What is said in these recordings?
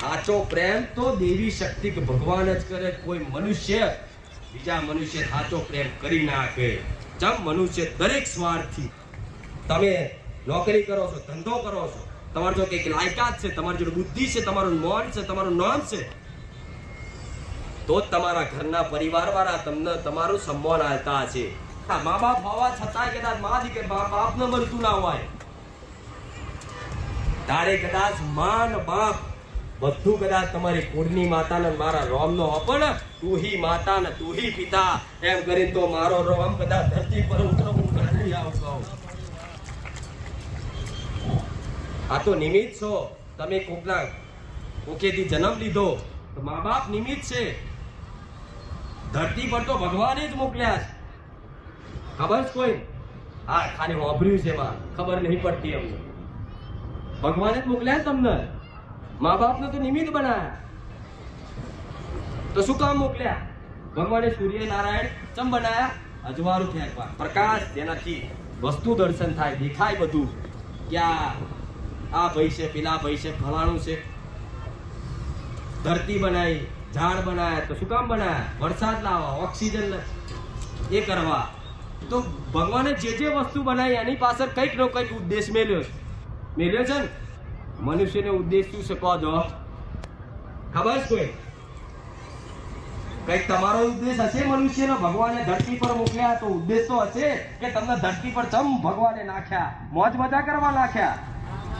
સાચો પ્રેમ તો દેવી શક્તિ કે ભગવાન જ કરે, કોઈ મનુષ્ય બીજા મનુષ્ય સાચો પ્રેમ કરી નાખે. જમ મનુષ્ય દરેક સ્વાર્થી. તમે નોકરી કરો છો, ધંધો કરો છો, તમારો જો કંઈક લાયકાત છે, તમારી જોડે બુદ્ધિ છે, તમારું મોન છે, તમારું નામ છે, તો તમારા ઘરના પરિવાર વાળા તમને તમારું સન્માન આપતા છે. મા બાપ હોવા છતાંય કદાચ મા દીકરી બાપ બાપને મળતું ના હોય. તારે કદાચ માન, બાપ બધું કદાચ તમારી કુળની માતાને મારા રોમનો ને તું હી માતા ને તું હી પિતા, એમ કરીને તો મારો રોમ કદાચ ધરતી પર ઉતરો, હું કાઢી આવતો આ તો નિમિત્ત છો. તમે કોકના કોકેથી જન્મ લીધો, તો મા બાપ નિમિત્ત છે. ધરતી પર તો ભગવાને જ મોકલ્યા ખબર છે કોઈ? હા ખાલી વાપર્યું છે એમાં. ખબર નહીં પડતી અમને ભગવાને જ મોકલ્યા તમને? મા બાપને તો નિમિત્ત બનાયા. તો શું કામ મોકલ્યા? ભગવાને સૂર્ય નારાયણ ચમ બનાયા? અજવાળું ફેંકવા પ્રકાશ જેનાથી વસ્તુ દર્શન થાય, દેખાય બધું. ક્યાં? આ ભાઈ છે પેલા ભાઈ છે ફલાણું છે. ધરતી બનાવી ઝાડ બનાવ્યા તો શું કામ બનાવ્યા વરસાદ લાવવા, ઓક્સિજન એ કરવા. તો ભગવાને જે જે વસ્તુ બનાવી એની પાછળ કંઈક નો કંઈક ઉદ્દેશ મેળ્યો છે. મેલ્યો છે ને? મનુષ્યનો ઉદ્દેશ શું છે કહો જો. ખબર છે કોઈ? કંઈક તમારો ઉદ્દેશ હશે મનુષ્યનો? ભગવાને ધરતી પર મોકલ્યા તો ઉદ્દેશ તો હશે કે તમને ધરતી પર ચમ ભગવાને નાખ્યા? મોજ મજા કરવા નાખ્યા?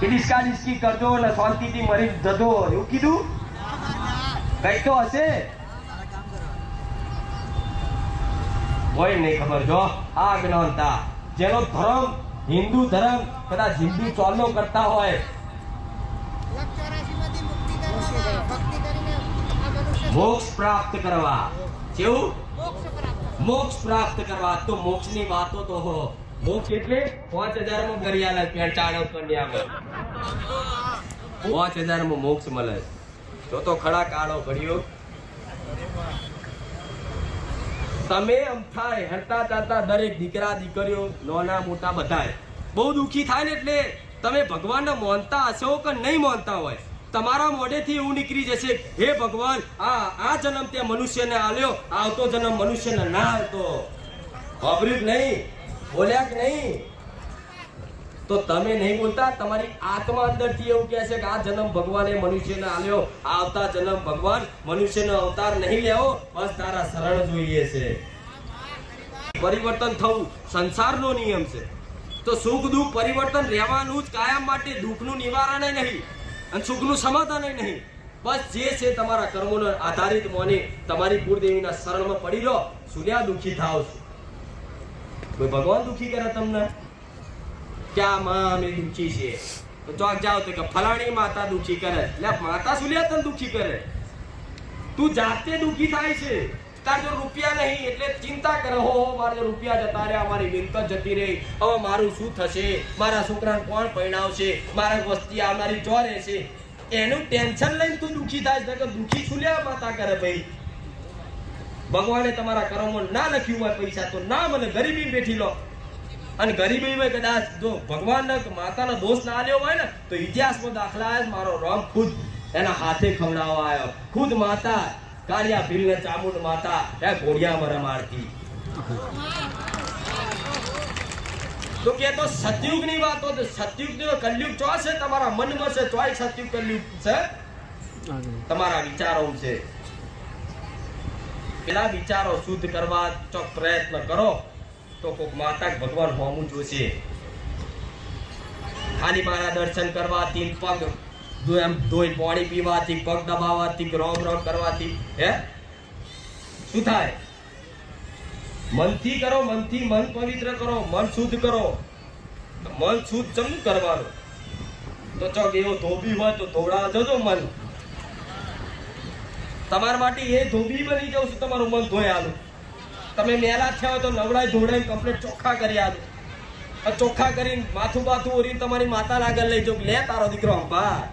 ડિસ્કા ડિસ્કી કરજો ને શાંતિથી મરી જજો, એવું કીધું? કઈ તો હશે? કોઈ નહીં ખબર જો. આ જ્ઞાનતા. જેનો ધર્મ હિન્દુ ધર્મ કદાચ હિન્દુ ચોલો કરતા હોય મોક્ષ પ્રાપ્ત કરવા. કેવું મોક્ષ પ્રાપ્ત. કરવા. તો મોક્ષની વાતો તો હો. મોક્ષ એટલે પાંચ હજારમાં ગરિયાલા કન્યામાં પાંચ હજારમાં મોક્ષ મળે. તો તો ખડા કાળો ભર્યો તમે અમથાય હરતા ચાલતા દરેક દીકરા દીકરીઓ નાના મોટા બધાય. બહુ દુખી થાય ને એટલે તમે ભગવાનને માનતા હશો કે નહીં માનતા હોય? તમારા મોઢેથી એવું નીકળી જશે. હે ભગવાન, આ આ જન્મ તે મનુષ્યને આલ્યો, આવતો જન્મ મનુષ્યને ના આવતો વાપર્યું નહીં, બોલ્યા કે નહીં. તો તમે નહીં બોલતા? તમારી આત્મા અંદરથી એવું કહે છે કે આ જન્મ ભગવાને મનુષ્યને આલ્યો. આવતા જન્મ ભગવાન મનુષ્યનો અવતાર નહીં લેવો, બસ તારા શરણ જોઈએ છે. પરિવર્તન થવું સંસારનો નિયમ છે. તો સુખ દુઃખ પરિવર્તન રહેવાનું જ કાયમ માટે દુઃખનું નિવારણ નહીં. અને સુખનું સમાધાન નહીં. બસ જે છે તમારા કર્મોને આધારિત મોને તમારી કુળદેવીના શરણમાં પડી લો સુલ્યા દુઃખી થાવ છો. કોઈ ભગવાન દુઃખી કરે તમને? ક્યાં માં અમે દુઃખી છીએ તો ચોક જાઓ તો કે ફલાણી માતા દુઃખી કરે. એટલે માતા સુલ્યા તને દુઃખી કરે. તું જાતે દુઃખી થાય છે. તાર જો રૂપિયા નહીં, એટલે ચિંતા કરો. હો મારે રૂપિયા જતા રહ્યા, મારી મિલકત જતી રહી. હવે મારું શું થશે? મારા છોકરાને કોણ પરણાવશે? મારા વસ્તી આવનારી જો રહેશે. એનું ટેન્શન લઈને તું દુઃખી થાય છે દુઃખી છું લ્યા માતા કરે ભાઈ? ભગવાને તમારા કર્મો ના લખ્યું હોય પૈસા, તો ના મને ગરીબી બેઠી લો. અને ગરીબીમાં કદાચ જો ભગવાનના માતાનો દોષ ના લેવો હોય ને, તો ઇતિહાસમાં દાખલા મારો રંગ ખુદ એના હાથે ખવડાવવા આવ્યો ખુદ માતા કાળિયા ભીલને ચામુંડ માતા એ ઘોડિયામાં રમાડતી તો કે તો સતયુગની વાતો સતયુગની કલયુગ ચો છે, તમારા મનમાં છે, ચોય સતયુગ કલયુગ છે? તમારા વિચારો છે. પેલા વિચારો શુદ્ધ કરવા ચોક પ્રયત્ન કરો, તો કોક માતા ભગવાન હોમું જોશે ખાલી મારા દર્શન કરવા તીન પગ એમ ધોઈ, પાણી પીવાથી, પગ દબાવવાથી રોમ રોમ કરવાથી, હે? શું થાય? મનથી કરો, મનથી મન પવિત્ર કરો, મન શુદ્ધ કરો. મન શુદ્ધ ચમ કરવાનું? તો ચોક એવો ધોબી હોય તો ધોળા જજો મન. તમારા માટે એ ધોબી બની જાઉં છું, તમારું મન ધોઈ આલું. તમે મેલા થયા હોય તો નવડાઈ ધોડાઈ કમ્પ્લીટ ચોખ્ખા કરી આલું. ચોખ્ખા કરીને માથું બાથું ઓરીને તમારી માતા આગળ લઈ જાઉં લે તારો દીકરો અંબા